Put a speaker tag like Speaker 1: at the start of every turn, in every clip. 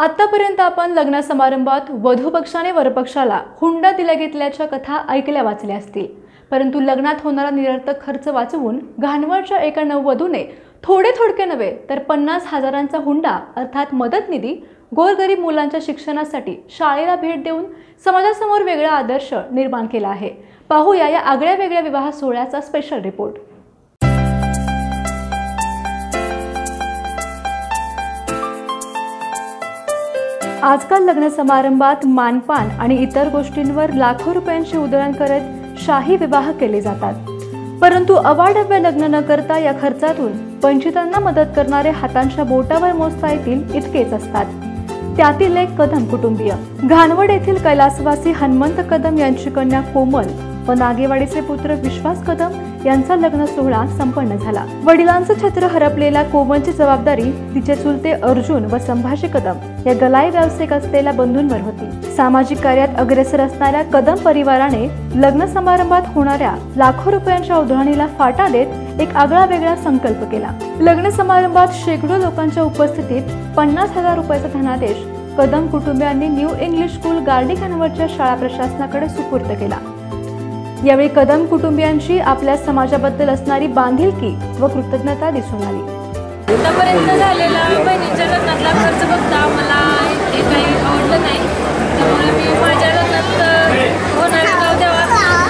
Speaker 1: आत्तापर्यंत आपण लग्न समारंभात वधूपक्षाने वरपक्षाला हुंडा दिल्या घेतल्याच्या कथा ऐकल्या वाचल्या असतील. परंतु लग्नात होणारा निरर्थक खर्च वाचवून घाणवळच्या एका नववधूने थोडे थोडके नव्हे तर पन्नास हजारांचा हुंडा अर्थात मदत निधी गोरगरीब मुलांच्या शिक्षणासाठी शाळेला भेट देऊन समाजासमोर वेगळा आदर्श निर्माण केला आहे. पाहूया या आगळ्या वेगळ्या विवाह सोहळ्याचा स्पेशल रिपोर्ट आजकाल लग्न समारंभात मानपान आणि इतर गोष्टींवर लाखो रुपयांची उधळण करत शाही विवाह केले जातात. परंतु अवाढव्य लग्न न करता या खर्चातून वंचितांना मदत करणारे हातांच्या बोटावर मोजता येतील इतकेच असतात. त्यातील एक कदम कुटुंबीय. घाणवड येथील कैलासवासी हनुमंत कदम यांची कन्या कोमल व नागेवाडीचे पुत्र विश्वास कदम यांचा लग्न सोहळा संपन्न झाला. वडिलांचं छत्र हरपलेल्या कोमलची जबाबदारी तिचे चुलते अर्जुन व संभाजी कदम या गलाई व्यावसायिक असलेल्या बंधूंवर होती. सामाजिक कार्यात अग्रेसर असणाऱ्या कदम परिवाराने लग्न समारंभात होणाऱ्या लाखो रुपयांच्या उधळणीला फाटा देत एक आगळा वेगळा संकल्प केला. लग्न समारंभात शेकडो लोकांच्या उपस्थितीत पन्नास हजार रुपयाचा धनादेश कदम कुटुंबियांनी न्यू इंग्लिश स्कूल गार्डी खानवरच्या शाळा प्रशासनाकडे सुपूर्द केला. यावेळी कदम कुटुंबियांची आपल्या समाजाबद्दल असणारी बांधिलकी व कृतज्ञता दिसून आली.
Speaker 2: आतापर्यंत झालेला बहिणीच्या लग्नातला खर्च बघता मला हे काही आवडलं नाही. त्यामुळे मी माझ्या लग्नात होणारा गाव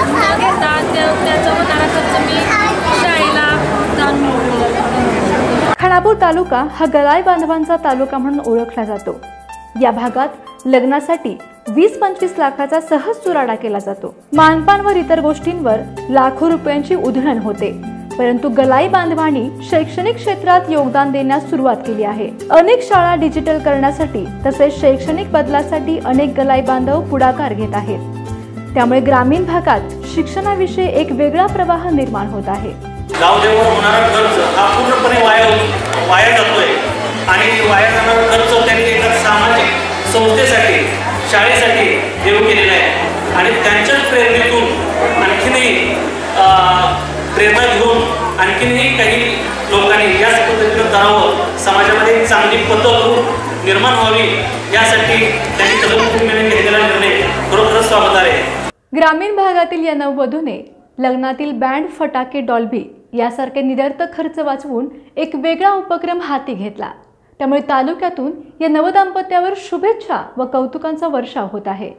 Speaker 2: न घेता. त्या- त्याचा होणारा खर्च मी शाळेला
Speaker 1: खानापूर तालुका हा गलाई बांधवांचा तालुका म्हणून ओळखला जातो. या भागात लग्नासाठी वीस पंचवीस लाखाचा सहज चुराडा केला जातो. मानपान इतर गोष्टींवर लाखो रुपयांची उधळण होते. परंतु गलाई बांधवांनी शैक्षणिक क्षेत्रात योगदान देण्यास सुरुवात केली आहे. अनेक शाळा डिजिटल करण्यासाठी तसेच शैक्षणिक बदलासाठी अनेक गलाई बांधव पुढाकार घेत आहेत. त्यामुळे ग्रामीण भागात शिक्षणाविषयी एक वेगळा प्रवाह निर्माण होत आहे.
Speaker 3: हो, होणारा खर्च हा पूर्णपणे वाया वाया जातोय. आणि वाया जाणारा खर्च त्यांनी एका सामाजिक संस्थेसाठी शाळेसाठी देऊ केलेलं आहे. आणि त्यांच्याच प्रेरणेतून आणखीनही प्रेरणा घेऊन आणखीनही काही लोकांनी याच पद्धतीनं करावं समाजामध्ये एक चांगली पद्धत निर्माण व्हावी यासाठी त्यांनी कदम कुटुंबियांनी घेतलेला निर्णय खरोखरच स्वागत आहे.
Speaker 1: ग्रामीण भागातील या नववधूने लग्नातील बँड फटाके डॉल्बी यासारखे निरर्थक खर्च वाचवून एक वेगळा उपक्रम हाती घेतला. त्यामुळे तालुक्यातून या नवदाम्पत्यावर शुभेच्छा व कौतुकांचा वर्षाव होत आहे.